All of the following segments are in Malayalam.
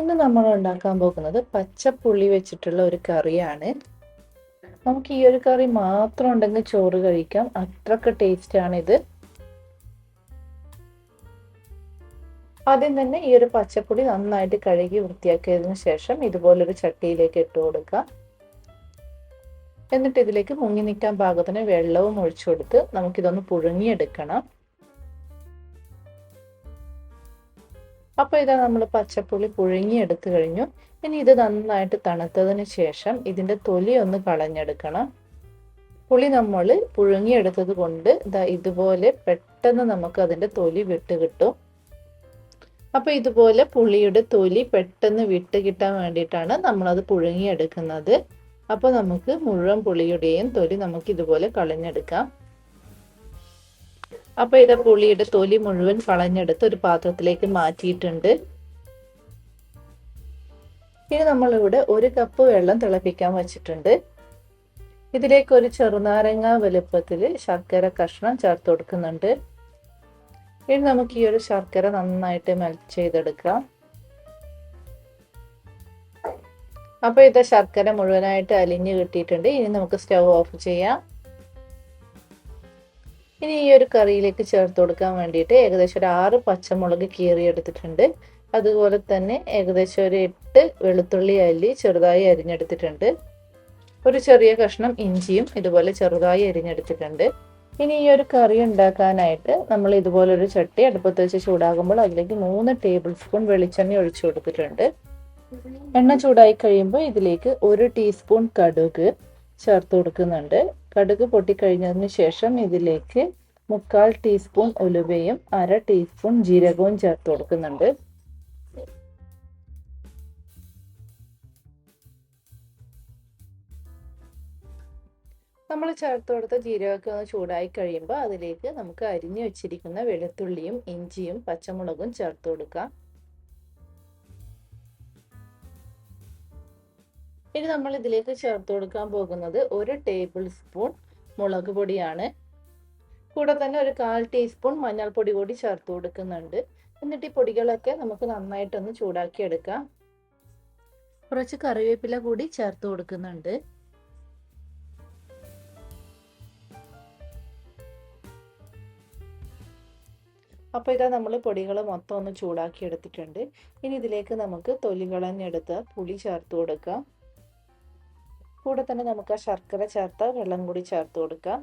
ഇന്ന് നമ്മൾ ഉണ്ടാക്കാൻ പോകുന്നത് പച്ചപ്പുള്ളി വെച്ചിട്ടുള്ള ഒരു കറിയാണ്. നമുക്ക് ഈ ഒരു കറി മാത്രം ഉണ്ടെങ്കിൽ ചോറ് കഴിക്കാം. അത്രയ്ക്ക് ടേസ്റ്റ് ആണിത് ആദ്യം തന്നെ ഈ ഒരു പച്ചപ്പുളി നന്നായിട്ട് കഴുകി വൃത്തിയാക്കിയതിനു ശേഷം ഇതുപോലൊരു ചട്ടിയിലേക്ക് ഇട്ട് കൊടുക്കുക. എന്നിട്ട് ഇതിലേക്ക് മുങ്ങി നിൽക്കാൻ പാകത്തിന് വെള്ളവും ഒഴിച്ചു കൊടുത്ത് നമുക്കിതൊന്ന് പുഴുങ്ങിയെടുക്കണം. അപ്പോൾ ഇതാ നമ്മൾ പച്ചപ്പുളി പുഴുങ്ങിയെടുത്തു കഴിഞ്ഞു. ഇനി ഇത് നന്നായിട്ട് തണുത്തതിന് ശേഷം ഇതിന്റെ തൊലി ഒന്ന് കളഞ്ഞെടുക്കണം. പുളി നമ്മൾ പുഴുങ്ങിയെടുത്തത് കൊണ്ട് ഇതാ ഇതുപോലെ പെട്ടെന്ന് നമുക്ക് അതിന്റെ തൊലി വിട്ട് കിട്ടും. അപ്പോൾ ഇതുപോലെ പുളിയുടെ തൊലി പെട്ടെന്ന് വിട്ട് കിട്ടാൻ വേണ്ടിയിട്ടാണ് നമ്മളത് പുഴുങ്ങിയെടുക്കുന്നത്. അപ്പോൾ നമുക്ക് മുഴുവൻ പുളിയുടെയും തൊലി നമുക്ക് ഇതുപോലെ കളഞ്ഞെടുക്കാം. അപ്പോൾ ഇത് പുളിയുടെ തൊലി മുഴുവൻ കളഞ്ഞെടുത്ത് ഒരു പാത്രത്തിലേക്ക് മാറ്റിയിട്ടുണ്ട്. ഇനി നമ്മളിവിടെ ഒരു കപ്പ് വെള്ളം തിളപ്പിക്കാൻ വെച്ചിട്ടുണ്ട്. ഇതിലേക്ക് ഒരു ചെറുനാരങ്ങ വലുപ്പത്തിൽ ശർക്കര കഷ്ണം ചേർത്ത് കൊടുക്കുന്നുണ്ട്. ഇനി നമുക്ക് ഈ ഒരു ശർക്കര നന്നായിട്ട് മെൽറ്റ് ചെയ്തെടുക്കാം. അപ്പോൾ ഇത് ശർക്കര മുഴുവനായിട്ട് അലിഞ്ഞ് കിട്ടിയിട്ടുണ്ട്. ഇനി നമുക്ക് സ്റ്റവ് ഓഫ് ചെയ്യാം. ഇനി ഈ ഒരു കറിയിലേക്ക് ചേർത്ത് കൊടുക്കാൻ വേണ്ടിയിട്ട് ഏകദേശം ഒരു ആറ് പച്ചമുളക് കീറിയെടുത്തിട്ടുണ്ട്. അതുപോലെ തന്നെ ഏകദേശം ഒരു എട്ട് വെളുത്തുള്ളി അല്ലി ചെറുതായി അരിഞ്ഞെടുത്തിട്ടുണ്ട്. ഒരു ചെറിയ കഷ്ണം ഇഞ്ചിയും ഇതുപോലെ ചെറുതായി അരിഞ്ഞെടുത്തിട്ടുണ്ട്. ഇനി ഈ ഒരു കറി ഉണ്ടാക്കാനായിട്ട് നമ്മൾ ഇതുപോലെ ഒരു ചട്ടി അടുപ്പത്ത് വെച്ച് ചൂടാകുമ്പോൾ അതിലേക്ക് മൂന്ന് ടേബിൾ സ്പൂൺ വെളിച്ചെണ്ണ ഒഴിച്ചു കൊടുത്തിട്ടുണ്ട്. എണ്ണ ചൂടായി കഴിയുമ്പോൾ ഇതിലേക്ക് ഒരു ടീസ്പൂൺ കടുക് ചേർത്ത് കൊടുക്കുന്നുണ്ട്. കടുക് പൊട്ടിക്കഴിഞ്ഞതിന് ശേഷം ഇതിലേക്ക് മുക്കാൽ ടീസ്പൂൺ ഉലുവയും അര ടീസ്പൂൺ ജീരകവും ചേർത്ത് കൊടുക്കുന്നുണ്ട്. നമ്മൾ ചേർത്ത് കൊടുത്ത ജീരകമൊക്കെ ഒന്ന് ചൂടായി കഴിയുമ്പോൾ അതിലേക്ക് നമുക്ക് അരിഞ്ഞു വെച്ചിരിക്കുന്ന വെളുത്തുള്ളിയും ഇഞ്ചിയും പച്ചമുളകും ചേർത്ത് കൊടുക്കാം. ഇനി നമ്മൾ ഇതിലേക്ക് ചേർത്ത് കൊടുക്കാൻ പോകുന്നത് ഒരു ടേബിൾ സ്പൂൺ മുളക് പൊടിയാണ്. കൂടെ തന്നെ ഒരു കാൽ ടീസ്പൂൺ മഞ്ഞൾപ്പൊടി കൂടി ചേർത്ത് കൊടുക്കുന്നുണ്ട്. എന്നിട്ട് ഈ പൊടികളൊക്കെ നമുക്ക് നന്നായിട്ടൊന്ന് ചൂടാക്കി എടുക്കാം. കുറച്ച് കറിവേപ്പില കൂടി ചേർത്ത് കൊടുക്കുന്നുണ്ട്. അപ്പോൾ ഇതാ നമ്മൾ പൊടികൾ മൊത്തം ഒന്ന് ചൂടാക്കി എടുത്തിട്ടുണ്ട്. ഇനി ഇതിലേക്ക് നമുക്ക് തൊലി കളഞ്ഞെടുത്ത പുളി ചേർത്ത് കൊടുക്കാം. കൂടെ തന്നെ നമുക്ക് ആ ശർക്കര ചേർത്ത് വെള്ളം കൂടി ചേർത്ത് കൊടുക്കാം.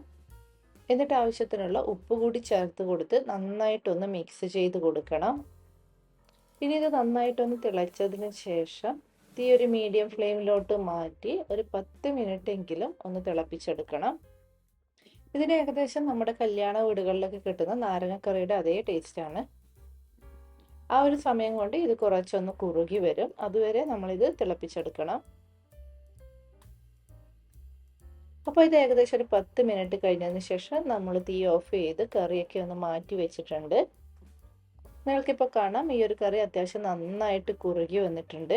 എന്നിട്ട് ആവശ്യത്തിനുള്ള ഉപ്പ് കൂടി ചേർത്ത് കൊടുത്ത് നന്നായിട്ടൊന്ന് മിക്സ് ചെയ്ത് കൊടുക്കണം. ഇനി ഇത് നന്നായിട്ടൊന്ന് തിളച്ചതിന് ശേഷം തീ ഒരു മീഡിയം ഫ്ലെയിമിലോട്ട് മാറ്റി ഒരു പത്ത് മിനിറ്റ് എങ്കിലും ഒന്ന് തിളപ്പിച്ചെടുക്കണം. ഇതിന് ഏകദേശം നമ്മുടെ കല്യാണ വീടുകളിലൊക്കെ കിട്ടുന്ന നാരങ്ങക്കറിയുടെ അതേ ടേസ്റ്റാണ് ആ ഒരു സമയം കൊണ്ട് ഇത് കുറച്ചൊന്ന് കുറുകി വരും. അതുവരെ നമ്മളിത് തിളപ്പിച്ചെടുക്കണം. അപ്പോൾ ഇത് ഏകദേശം ഒരു പത്ത് മിനിറ്റ് കഴിഞ്ഞതിന് ശേഷം നമ്മൾ തീ ഓഫ് ചെയ്ത് കറിയൊക്കെ ഒന്ന് മാറ്റി വെച്ചിട്ടുണ്ട്. നിങ്ങൾക്കിപ്പോൾ കാണാം ഈ ഒരു കറി അത്യാവശ്യം നന്നായിട്ട് കുറുകി വന്നിട്ടുണ്ട്.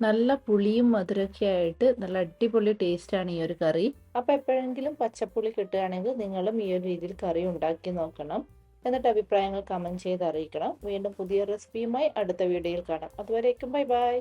നല്ല പുളിയും മധുരമൊക്കെ ആയിട്ട് നല്ല അടിപൊളി ടേസ്റ്റ് ആണ് ഈ ഒരു കറി. അപ്പോൾ എപ്പോഴെങ്കിലും പച്ചപ്പുളി കിട്ടുകയാണെങ്കിൽ നിങ്ങളും ഈ ഒരു രീതിയിൽ കറി ഉണ്ടാക്കി നോക്കണം. എന്നിട്ട് അഭിപ്രായങ്ങൾ കമന്റ് ചെയ്ത് അറിയിക്കണം. വീണ്ടും പുതിയ റെസിപ്പിയുമായി അടുത്ത വീഡിയോയിൽ കാണാം. അതുവരേക്കും ബൈ ബൈ.